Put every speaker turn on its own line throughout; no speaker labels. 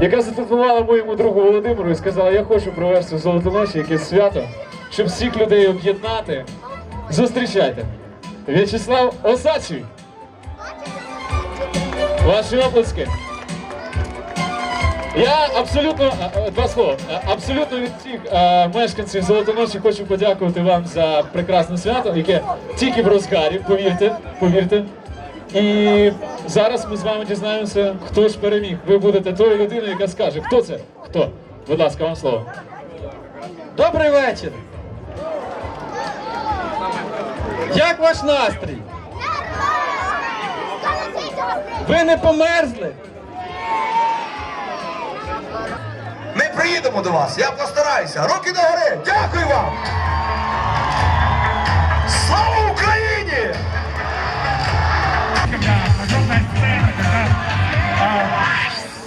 яка зателефонувала моєму другу Володимиру і сказала, я хочу провести в Золотоноші якесь свято, щоб всіх людей об'єднати. Зустрічайте. В'ячеслав Осадчий. Ваші оплески. Я абсолютно а, а, два слова. Абсолютно від всіх мешканців Золотоноші хочу подякувати вам за прекрасне свято, яке тільки в розгарі, повірте, повірте. І зараз ми з вами дізнаємося, хто ж переміг. Ви будете тою людиною, яка скаже, хто це? Хто? Будь ласка, вам слово.
Добрий вечір. Як ваш настрій? Ви не померзли?
Ми приїдемо до вас, я постараюся. Руки догори! Дякую вам!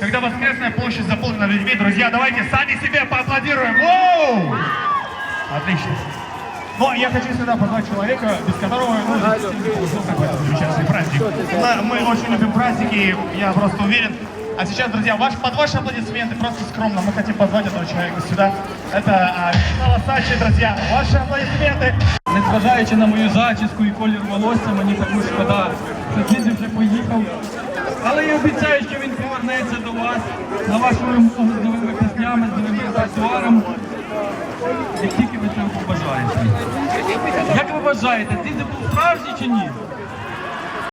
когда воскресная площадь заполнена людьми. Друзья, давайте сами себе поаплодируем. Воу! Отлично. Но я хочу сюда позвать человека, без которого ну, не получился такой замечательный праздник. Мы, мы очень любим праздники, я просто уверен. А сейчас, друзья, ваш, под ваши аплодисменты, просто скромно, мы хотим позвать этого человека сюда. Это а, Вячеслав Сачи, друзья, ваши аплодисменты.
Незважаючи на мою зачіску і колір волосся, мені також шкода, що діти вже поїхав. Але я обіцяю, що він повернеться до вас на вашу вимогу з новими піснями, з новим репертуаром, як тільки ви цього побажаєте. Як ви вважаєте, не був справжній чи ні?